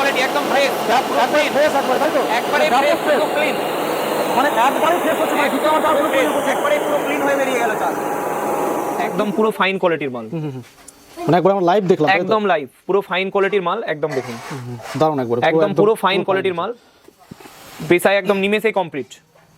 Quality একদম fresh একবারে fresh একবার তাই তো? একবারে ফ্রেশ fresh। ক্লিন মানে একবারে ফ্রেশ হচ্ছে মানে দ্বিতীয় পুরো একবারে পুরো ক্লিন হয়ে বেরিয়ে গেল চাল। একদম পুরো ফাইন কোয়ালিটির মাল। মানে একবার আমরা লাইভ দেখলাম একদম লাইভ পুরো ফাইন কোয়ালিটির মাল একদম দেখুন। দারুণ একবার একদম পুরো ফাইন কোয়ালিটির মাল। পেশায় একদম নিমেষেই কমপ্লিট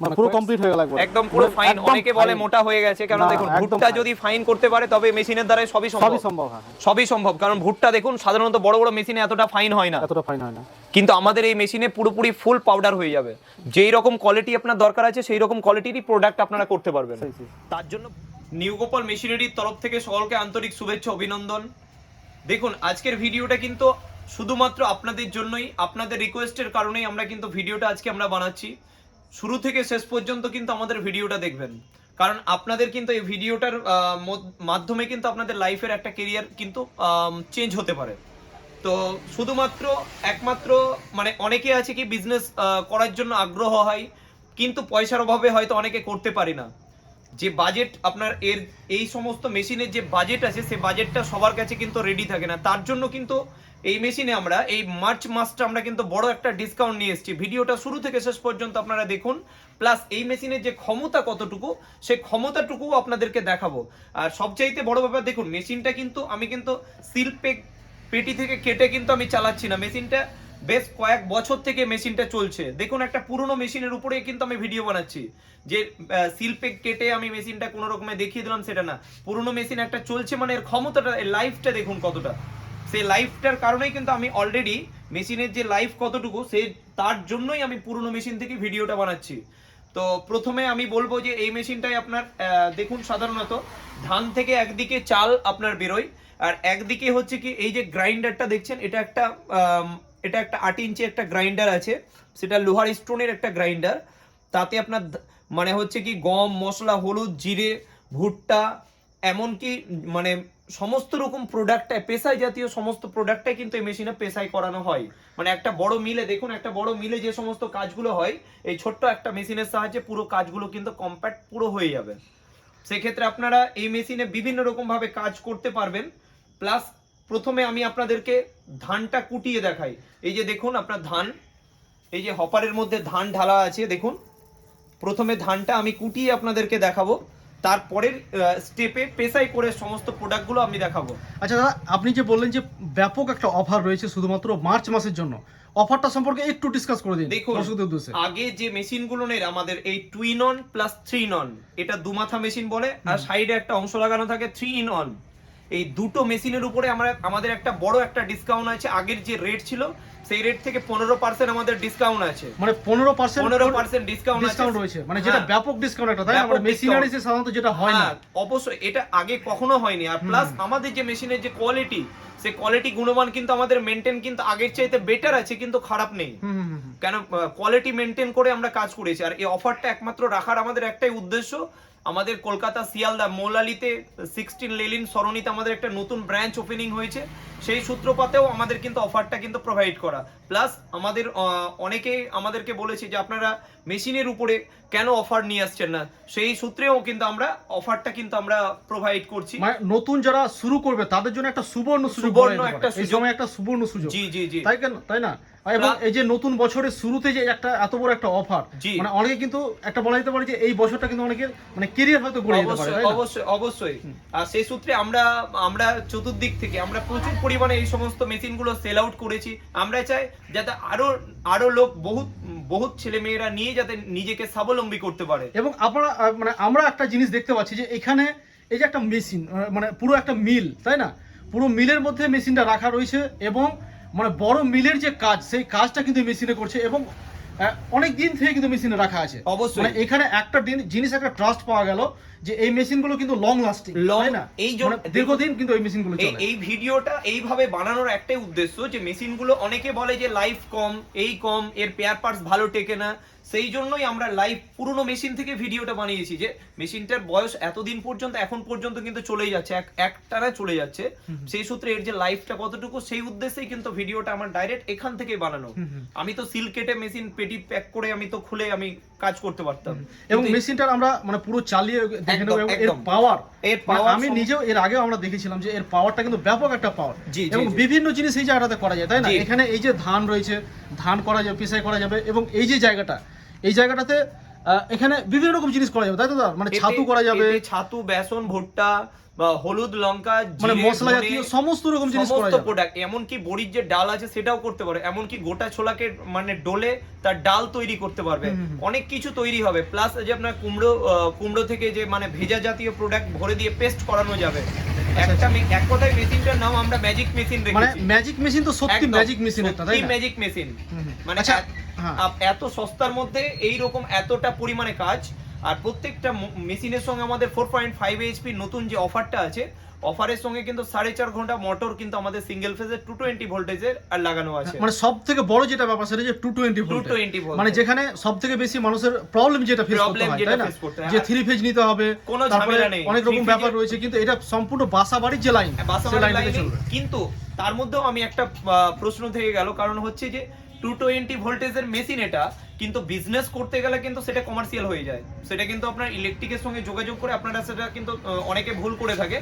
মানে পুরো কমপ্লিট হয়ে গেল একবার। একদম পুরো ফাইন অনেকে বলে মোটা হয়ে গেছে কারণ দেখুন ভুট্টা যদি ফাইন করতে পারে তবে মেশিনের দ্বারা সবই সম্ভব। সবই সম্ভব হ্যাঁ। সবই সম্ভব কারণ ভুট্টা দেখুন সাধারণত বড় বড় মেশিনে এতটা ফাইন হয় না। এতটা ফাইন হয় না। কিন্তু আমাদের এই মেশিনে পুরোপুরি ফুল পাউডার হয়ে যাবে। যেই রকম কোয়ালিটি আপনার দরকার আছে সেই রকম কোয়ালিটিরই প্রোডাক্ট আপনারা করতে পারবেন। তার জন্য নিউ গোপাল মেশিনারির তরফ থেকে সকলকে আন্তরিক শুভেচ্ছা অভিনন্দন। দেখুন আজকের ভিডিওটা কিন্তু শুধুমাত্র আপনাদের জন্যই আপনাদের রিকোয়েস্টের কারণেই আমরা কিন্তু ভিডিওটা আজকে আমরা বানাচ্ছি। শুরু থেকে শেষ পর্যন্ত কিন্তু আমাদের ভিডিওটা দেখবেন। কারণ আপনাদের কিন্তু এই ভিডিওটার মাধ্যমে কিন্তু আপনাদের লাইফের একটা কেরিয়ার কিন্তু চেঞ্জ হতে পারে। তো শুধুমাত্র একমাত্র মানে অনেকে আছে কি বিজনেস করার জন্য আগ্রহ হয়, কিন্তু পয়সার অভাবে হয়তো অনেকে করতে পারি না। যে বাজেট আপনার এর, এই সমস্ত মেশিনের যে বাজেট আছে, সে বাজেটটা সবার কাছে কিন্তু রেডি থাকে না। তার জন্য কিন্তু এই মেশিনে আমরা, এই মার্চ মাসটা আমরা কিন্তু বড় একটা ডিসকাউন্ট নিয়ে এসেছি। ভিডিওটা শুরু থেকে শেষ পর্যন্ত আপনারা দেখুন। প্লাস এই মেশিনের যে ক্ষমতা কতটুকু সেই ক্ষমতাটুকু আপনাদেরকে দেখাবো। আর সবচাইতে বড় ব্যাপার দেখুন, মেশিনটা কিন্তু আমি কিন্তু সিল্পে পেটি থেকে কেটে কিন্তু আমি চালাচ্ছি না। মেশিনটা বেশ কয়েক বছর থেকে মেশিনটা চলছে। দেখুন, একটা পুরনো মেশিনের উপরে কিন্তু আমি ভিডিও বানাচ্ছি। যে শিল্পে কেটে আমি মেশিনটা কোনো রকমে দেখিয়ে দিলাম, সেটা না। পুরনো মেশিন একটা চলছে মানে এর ক্ষমতাটা, এর লাইফটা দেখুন কতটা। সেই লাইফটার কারণেই কিন্তু আমি অলরেডি মেশিনের যে লাইফ কতটুকু, সে তার জন্যই আমি পুরনো মেশিন থেকে ভিডিওটা বানাচ্ছি। তো প্রথমে আমি বলব যে, এই মেশিনটাই আপনার দেখুন সাধারণত, ধান থেকে একদিকে চাল আপনার বেরোয়। আর একদিকে হচ্ছে কি, এই যে গ্রাইন্ডারটা দেখছেন, এটা একটা এটা একটা আট ইঞ্চি একটা গ্রাইন্ডার আছে, সেটা লোহার স্টোনের একটা গ্রাইন্ডার। তাতে আপনার মানে হচ্ছে কি গম, মশলা, হলুদ, জিরে, ভুট্টা, এমনকি মানে সমস্ত রকম প্রোডাক্টটা পেশাই জাতীয় সমস্ত প্রোডাক্টটাই কিন্তু এই মেশিনে পেশাই করানো হয়। মানে একটা বড় মিলে, দেখুন একটা বড় মিলে যে সমস্ত কাজগুলো হয়, এই ছোট্ট একটা মেশিনের সাহায্যে পুরো কাজগুলো কিন্তু কম্প্যাক্ট পুরো হয়ে যাবে। সেক্ষেত্রে আপনারা এই মেশিনে বিভিন্ন রকম ভাবে কাজ করতে পারবেন। প্লাস প্রথমে আমি আপনাদেরকে ধানটা কুটিয়ে দেখাই। এই যে দেখুন আপনার ধান এই যে হপারের মধ্যে ধান ঢালা আছে দেখুন। প্রথমে ধানটা আমি কুটিয়ে আপনাদেরকে দেখাবো। তারপরের স্টেপে পেশাই করে সমস্ত প্রোডাক্টগুলো আমি দেখাবো। আচ্ছা দাদা আপনি যে বললেন যে ব্যাপক একটা অফার রয়েছে শুধুমাত্র মার্চ মাসের জন্য অফারটা সম্পর্কে একটু ডিসকাস করে দিন দেখুন আগে যে মেশিনগুলো নেই আমাদের এই two in one plus three in one এটা দুমাথা মেশিন বলে আর সাইডে একটা অংশ লাগানো থাকে থ্রি ইন অন এই দুটো মেশিনের উপরে আমরা আমাদের একটা বড় একটা ডিসকাউন্ট আছে। আগের যে রেট ছিল সেই রেট থেকে পনেরো পার্সেন্ট আমাদের ডিসকাউন্ট আছে। মানে পনেরো পার্সেন্ট পনেরো পার্সেন্ট ডিসকাউন্ট ডিসকাউন্ট রয়েছে। মানে যেটা হ্যাঁ। ব্যাপক ডিসকাউন্ট একটা তাই ব্যাপক মানে। সাধারণত যেটা হয় না। হ্যাঁ, অবশ্যই এটা আগে কখনো হয়নি। আর প্লাস আমাদের যে মেশিনের যে কোয়ালিটি সে কোয়ালিটি গুণমান কিন্তু আমাদের মেনটেন কিন্তু আগের চাইতে বেটার আছে কিন্তু খারাপ নেই। কেন কোয়ালিটি মেনটেন করে আমরা কাজ করেছি। আর এই অফারটা একমাত্র রাখার আমাদের একটাই উদ্দেশ্য আমাদের কলকাতা শিয়ালদা মৌলালিতে সিক্সটিন লেলিন সরণিতে আমাদের একটা নতুন ব্রাঞ্চ ওপেনিং হয়েছে। সেই সূত্রপাতেও আমাদের কিন্তু অফারটা কিন্তু প্রোভাইড করা। প্লাস আমাদের আহ, অনেকে আমাদেরকে বলেছে যে আপনারা মেশিনের উপরে কেন অফার নিয়ে আসছেন না? সেই সূত্রেও কিন্তু আমরা অফারটা কিন্তু আমরা প্রোভাইড করছি। মানে নতুন যারা শুরু করবে তাদের জন্য একটা সুবর্ণ সুযোগ সুবর্ণ একটা সুযোগ। সময় একটা সুবর্ণ সুযোগ। জি জি জি। তাই কেন? তাই না? এবং এই যে নতুন বছরের শুরুতে যে একটা এত বড় একটা অফার। মানে অনেকে কিন্তু একটা বলা যেতে পারে যে এই বছরটা কিন্তু অনেকের মানে কেরিয়ার হয়তো গড়ে যেতে পারে অবশ্যই অবশ্যই অবশ্যই। আর সেই সূত্রে আমরা আমরা চতুর্দিক থেকে আমরা প্রচুর পরিমাণে এই সমস্ত মেশিনগুলো সেল আউট করেছি। আমরা চাই যাতে আরও আরও লোক বহুত বহুত ছেলে মেয়েরা নিয়ে যাতে নিজেকে স্বাবলম্বী করতে পারে। এবং আপনারা মানে আমরা একটা জিনিস দেখতে পাচ্ছি যে এখানে এই যে একটা মেশিন মানে পুরো একটা মিল তাই না? পুরো মিলের মধ্যে মেশিনটা রাখা রয়েছে এবং মানে বড় মিলের যে কাজ সেই কাজটা কিন্তু মেশিনে করছে এবং অনেক দিন থেকে কিন্তু মেশিনে রাখা আছে। অবশ্যই। মানে এখানে একটা দিন- জিনিস একটা ট্রাস্ট পাওয়া গেল। যে এই মেশিনগুলো কিন্তু লং লাস্টিং তাই না? এই জন্য- মানে দীর্ঘদিন কিন্তু এই মেশিনগুলো চলে। এই ভিডিওটা এইভাবে বানানোর একটাই উদ্দেশ্য যে মেশিনগুলো অনেকে বলে যে লাইফ কম এই কম এর পেয়ার পার্টস ভালো টেকে না। সেই জন্যই আমরা লাইভ পুরনো মেশিন থেকে ভিডিওটা বানিয়েছি যে মেশিনটার বয়স এতদিন পর্যন্ত এখন পর্যন্ত কিন্তু চলেই যাচ্ছে এক একটানা চলে যাচ্ছে। সেই সূত্রে এর যে লাইফটা কতটুকু সেই উদ্দেশ্যেই কিন্তু ভিডিওটা আমার ডাইরেক্ট এখান থেকেই বানানো। আমি তো সিল কেটে মেশিন পেটি প্যাক করে আমি তো খুলে আমি কাজ করতে পারতাম। এবং মেশিনটার আমরা মানে পুরো চালিয়ে দেখে নেব এর পাওয়ার এর পাওয়ার আমি নিজেও এর আগেও আমরা দেখেছিলাম যে এর পাওয়ারটা কিন্তু ব্যাপক একটা পাওয়ার এবং বিভিন্ন জিনিস এই জায়গাটাতে করা যায় তাই না? এখানে এই যে ধান রয়েছে ধান করা যাবে পেশাই করা যাবে এবং এই যে জায়গাটা এই জায়গাটাতে এখানে বিভিন্ন রকম জিনিস করা যাবে তাই তো মানে ছাতু করা যাবে। ছাতু বেসন ভুট্টা বা হলুদ লঙ্কা মানে মশলা জাতীয় সমস্ত রকম জিনিস করা সমস্ত যাবে। প্রোডাক্ট এমনকি বড়ির যে ডাল আছে সেটাও করতে পারে এমনকি গোটা ছোলাকে মানে ডোলে তার ডাল তৈরি করতে পারবে। অনেক কিছু তৈরি হবে প্লাস যে আপনার কুমড়ো কুমড়ো থেকে যে মানে ভেজা জাতীয় প্রোডাক্ট ভরে দিয়ে পেস্ট করানো যাবে। একটা এক কথায় মেশিনটার নাম আমরা ম্যাজিক মেশিন রেখেছি মানে ম্যাজিক মেশিন তো সত্যি ম্যাজিক মেশিন এটা তাই না ম্যাজিক মেশিন। মানে আচ্ছা, এত- হ্যাঁ। এত সস্তার মধ্যে এই রকম এতটা পরিমাণে কাজ আর প্রত্যেকটা মেশিনের সঙ্গে আমাদের ফোর পয়েন্ট ফাইভ এইচপি নতুন যে অফারটা আছে অফারের সঙ্গে কিন্তু সাড়ে চার ঘণ্টা মোটর কিন্তু আমাদের সিঙ্গেল ফেজের টু টোয়েন্টি ভোল্টেজের আর লাগানো আছে মানে সব থেকে বড় যেটা ব্যাপার সেটা যে টু টোয়েন্টি 220 volt। মানে যেখানে সব থেকে বেশি মানুষের প্রবলেম যেটা ফেস করতে হয় তাই না হয়, যে হ্যাঁ। থ্রি ফেজ নিতে হবে কোনো ঝামেলা নেই। অনেক রকম ব্যাপার রয়েছে কিন্তু এটা সম্পূর্ণ বাসা বাড়ির যে লাইন বাসাবাড়ি সেই লাইন কিন্তু তার মধ্যেও আমি একটা প্রশ্ন থেকে গেল কারণ হচ্ছে যে টু টোয়েন্টি ভোল্টেজের মেশিন এটা কিন্তু বিজনেস করতে গেলে কিন্তু সেটা কমার্শিয়াল হয়ে যায়। সেটা কিন্তু আপনার ইলেকট্রিকের সঙ্গে যোগাযোগ করে আপনারা সেটা কিন্তু অনেকে ভুল করে থাকে।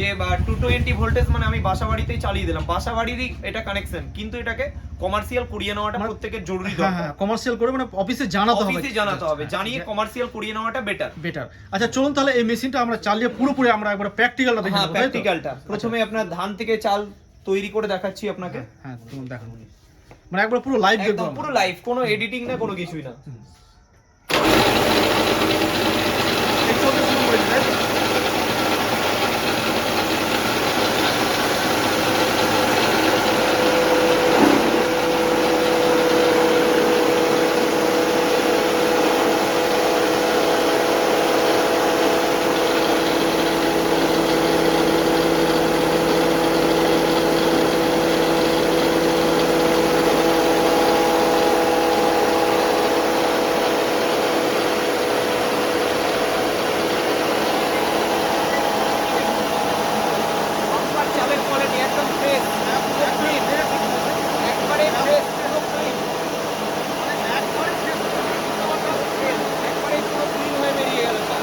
যে বা টু টোয়েন্টি ভোল্টেজ মানে আমি বাসা বাড়িতেই চালিয়ে দিলাম। বাসা বাড়িরই এটা কানেকশন কিন্তু এটাকে কমার্শিয়াল করিয়ে নেওয়াটা মানে- প্রত্যেকের জরুরি হ্যাঁ দরকার। হ্যাঁ কমার্শিয়াল করে মানে অফিসে জানাতে হবে। অফিসে জানাতে হবে জানিয়ে কমার্শিয়াল করিয়ে নেওয়াটা বেটার বেটার আচ্ছা চলুন তাহলে এই মেশিনটা আমরা চালিয়ে পুরোপুরি আমরা একবার প্র্যাকটিক্যালটা দেখে হ্যাঁ? প্র্যাকটিক্যালটা প্রথমে আপনার ধান থেকে চাল তৈরি করে দেখাচ্ছি আপনাকে। হ্যাঁ তুমি দেখো মানে একবার পুরো লাইভ পুরো লাইভ কোনো এডিটিং না কোনো কিছুই না এই চলতে শুরু করেছি, তাই তো? বাম্পার চালের কোয়ালিটি একদম ফ্রেশ একবারে ফ্রেশ পুরো ক্লিন একবারে পুরো ক্লিন হয়ে বেরিয়ে গেল চাল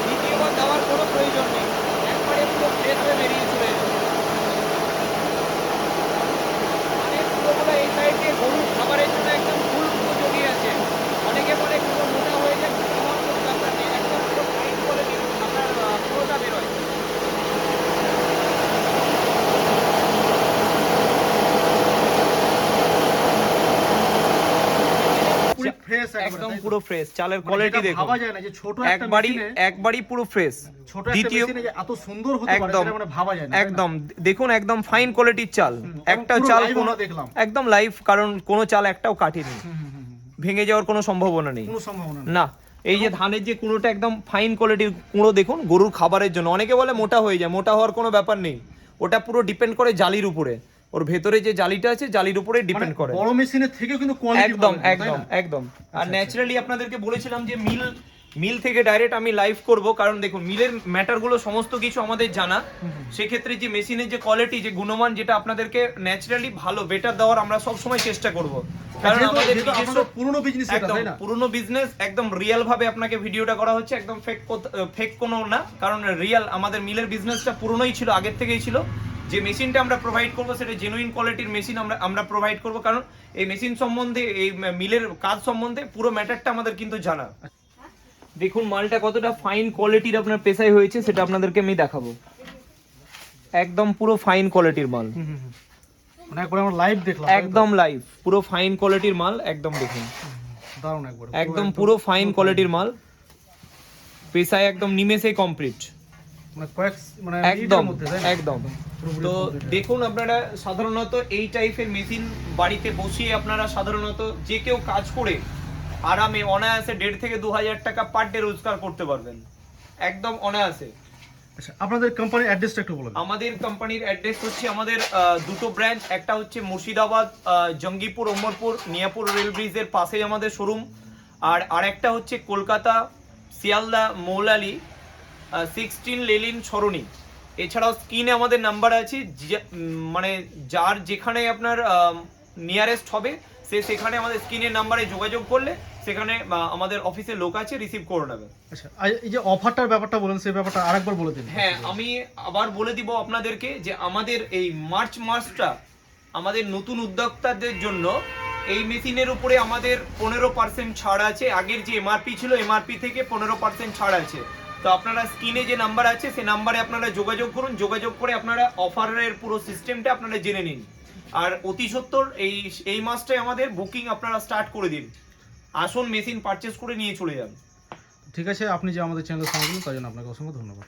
দ্বিতীয়বার দেওয়ার কোনো প্রয়োজন নেই একবারে পুরো ফ্রেশ হয়ে বেরিয়ে চলে এলো মানে পুরোগুলো এই সাইডে গরুর খাবারের জন্য একদম ফুল পুরো জড়িয়ে আছে অনেকে বলে পুরো মোটা হয়ে যায় আমার কোনো ব্যাপার নেই একদম পুরো ফাইন কোয়ালিটি আপনার আহ, পুরোটা বেরোয় একবারে, একদম? পুরো ফ্রেশ চালের মানে কোয়ালিটি যেটা দেখুন। ভাবা যায় না যে ছোট একটা একবারই পুরো ফ্রেশ ছোট একটা মেশিনে যে এত সুন্দর হতে পারে সেটা মানে ভাবা যায় না একদম। দেখুন একদম ফাইন কোয়ালিটির চাল। একটা চাল কোনো দেখলাম। একদম লাইভ কারণ কোনো চাল একটাও কাটেনি। ভেঙে যাওয়ার কোনো সম্ভাবনা নেই। কোনো সম্ভাবনা নেই। না এই যে ধানের যে কুঁড়োটা একদম ফাইন কোয়ালিটির কুঁড়ো দেখুন গরুর খাবারের জন্য। অনেকে বলে মোটা হয়ে যায় মোটা হওয়ার কোনো ব্যাপার নেই। ওটা পুরো ডিপেন্ড করে জালির উপরে। ওর ভেতরে যে জালিটা আছে জালির উপরে ডিপেন্ড মানে করে। বড় মেশিনের থেকেও কিন্তু কোয়ালিটি একদম একদম একদম। আর ন্যাচারালি আপনাদেরকে বলেছিলাম যে মিল মিল থেকে ডাইরেক্ট আমি লাইভ করব কারণ দেখুন মিলের ম্যাটারগুলো সমস্ত কিছু আমাদের জানা। সেক্ষেত্রে যে মেশিনের যে কোয়ালিটি যে গুণমান যেটা আপনাদেরকে ন্যাচারালি ভালো বেটার দেওয়ার আমরা সব সময় চেষ্টা করব। কারণ আমাদের পুরনো বিজনেস এটা একদম পুরনো বিজনেস একদম রিয়েল ভাবে আপনাকে ভিডিওটা করা হচ্ছে একদম ফেক ফেক কোনো না কারণ রিয়েল আমাদের মিলের বিজনেসটা পুরনোই ছিল আগের থেকেই ছিল। যে মেশিনটা আমরা প্রোভাইড করব সেটা জেনুইন কোয়ালিটির মেশিন আমরা আমরা প্রোভাইড করব। কারণ এই মেশিন সম্বন্ধে এই মিলের কাজ সম্বন্ধে পুরো ম্যাটারটা আমাদের কিন্তু জানা। দেখুন মালটা কতটা ফাইন কোয়ালিটির আপনার পেশায় হয়েছে সেটা আপনাদেরকে আমি দেখাবো। একদম পুরো ফাইন কোয়ালিটির মাল। হুম। মানে লাইভ দেখলাম একদম লাইভ পুরো ফাইন কোয়ালিটির মাল একদম দেখুন। একদম পুরো ফাইন কোয়ালিটির মাল। পেশায় একদম নিমেষে কমপ্লিট একদম মিনিটের মধ্যে, তাই না? একদম। পুরোপুরি তো। দেখুন। আপনারা সাধারণত এই টাইপের মেশিন বাড়িতে বসিয়ে আপনারা সাধারণত যে কেউ কাজ করে আরামে অনায়াসে দেড় থেকে দু হাজার টাকা পার ডে রোজগার করতে পারবেন। একদম অনায়াসে। আচ্ছা আপনাদের কোম্পানির অ্যাড্রেসটা একটু বলুন আমাদের কোম্পানির অ্যাড্রেস হচ্ছে আমাদের দুটো ব্রাঞ্চ একটা হচ্ছে মুর্শিদাবাদ জঙ্গিপুর ওমরপুর নিয়াপুর রেল ব্রিজের পাশেই আমাদের শোরুম আর আরেকটা হচ্ছে কলকাতা শিয়ালদা মৌলালি সিক্সটিন লেলিন সরণি এছাড়াও স্ক্রিনে আমাদের নাম্বার আছে মানে যার যেখানে আপনার নিয়ারেস্ট হবে সে সেখানে আমাদের স্ক্রিনের নাম্বারে যোগাযোগ করলে সেখানে আমাদের অফিসে লোক আছে রিসিভ করে নেবে। আচ্ছা এই যে অফারটার ব্যাপারটা বলেন সেই ব্যাপারটা আরেকবার বলে দিন। হ্যাঁ আমি আবার বলে দিব আপনাদেরকে যে আমাদের এই মার্চ মাসটা আমাদের নতুন উদ্যোক্তাদের জন্য এই মেশিনের উপরে আমাদের পনেরো পার্সেন্ট ছাড় আছে। আগের যে এমআরপি ছিল এমআরপি থেকে পনেরো পার্সেন্ট ছাড় আছে। তো আপনারা স্ক্রিনে যে নাম্বার আছে, সে নাম্বারে আপনারা যোগাযোগ করুন। যোগাযোগ করে আপনারা অফারের পুরো সিস্টেমটা আপনারা জেনে নিন। আর অতি সত্তর, এই এই মাসটাই আমাদের বুকিং আপনারা স্টার্ট করে দিন। আসুন মেশিন পারচেস করে নিয়ে চলে যান। ঠিক আছে, আপনি যে আমাদের চ্যানেল সঙ্গে তার জন্য আপনাকে অসংখ্য ধন্যবাদ।